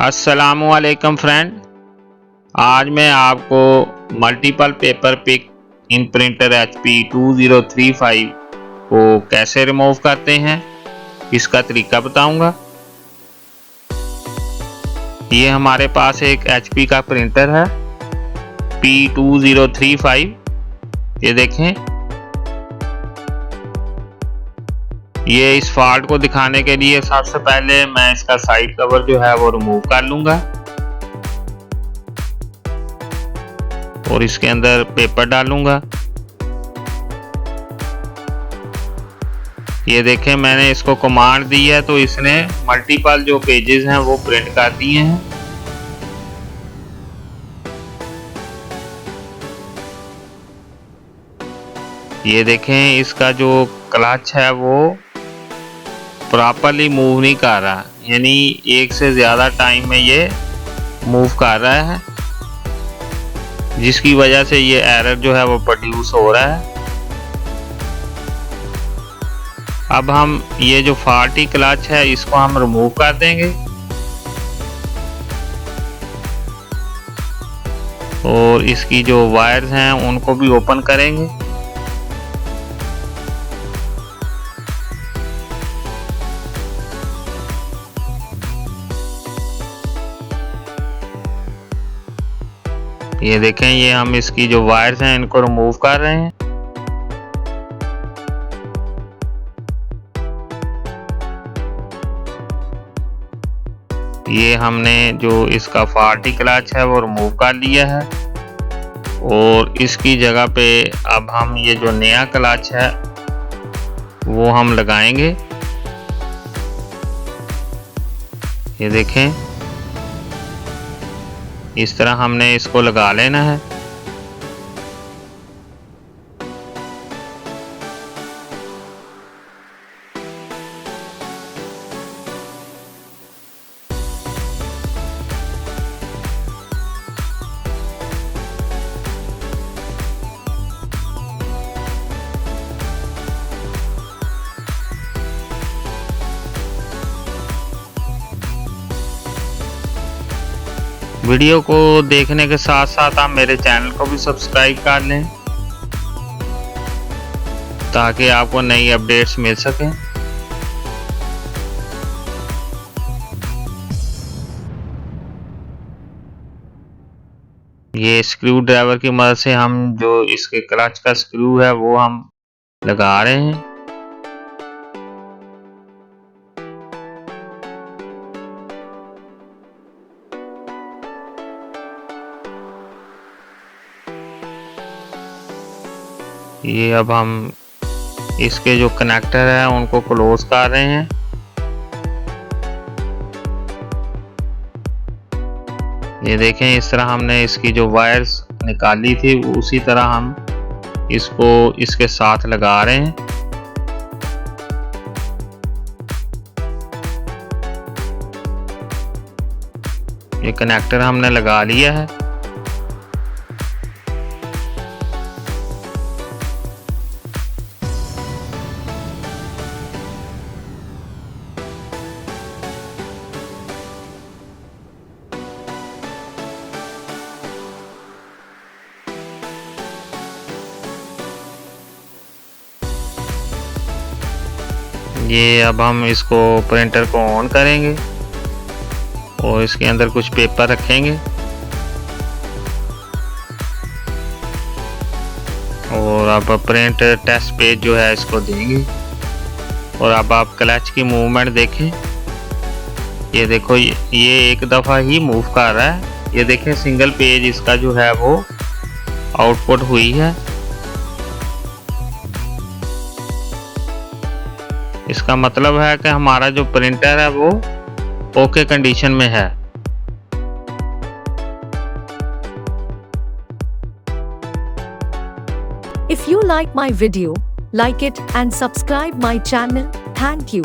असलकम फ्रेंड आज मैं आपको multiple paper pick in printer H P two zero three five को कैसे रिमूव करते हैं, इसका तरीका बताऊँगा। ये हमारे पास एक एच पी का प्रिंटर है P two zero three five ये देखें ये इस फॉल्ट को दिखाने के लिए सबसे पहले मैं इसका साइड कवर जो है वो रिमूव कर लूँगा। और इसके अंदर पेपर डालूँगा। ये देखें, मैंने इसको कमांड दी है तो इसने मल्टीपल जो पेजेस हैं वो प्रिंट कर दिए हैं। ये देखें, इसका जो क्लच है वो प्रॉपरली मूव नहीं कर रहा। यानी एक से ज़्यादा टाइम में ये मूव कर रहा है, जिसकी वजह से ये एरर जो है वो प्रोड्यूस हो रहा है। अब हम ये जो फाल्टी क्लच है, इसको हम रिमूव कर देंगे। और इसकी जो वायर्स हैं, उनको भी ओपन करेंगे। ये देखें, ये हम इसकी जो वायर्स हैं, इनको रिमूव कर रहे हैं। ये हमने जो इसका फार्टी क्लच है, वो रिमूव कर लिया है। और इसकी जगह पे अब हम ये जो नया क्लच है, वो हम लगाएँगे। ये देखें इस तरह हमने इसको लगा लेना है। वीडियो को देखने के साथ साथ आप मेरे चैनल को भी सब्सक्राइब कर लें, ताकि आपको नई अपडेट्स मिल सकें। ये स्क्रू ड्राइवर की मदद से हम जो इसके क्लच का स्क्रू है, वो हम लगा रहे हैं। ये अब हम इसके जो कनेक्टर है, उनको क्लोज कर रहे हैं। ये देखें, इस तरह हमने इसकी जो वायर्स निकाली थी, उसी तरह हम इसको इसके साथ लगा रहे हैं। ये कनेक्टर हमने लगा लिया है। ये अब हम इसको प्रिंटर को ऑन करेंगे और इसके अंदर कुछ पेपर रखेंगे। और अब प्रिंट टेस्ट पेज जो है इसको देंगे। और अब आप क्लच की मूवमेंट देखें। ये देखो, ये एक दफ़ा ही मूव कर रहा है। ये देखें सिंगल पेज इसका जो है वो आउटपुट हुई है। इसका मतलब है कि हमारा जो प्रिंटर है वो ओके कंडीशन में है। If you like my video like it and subscribe my channel thank you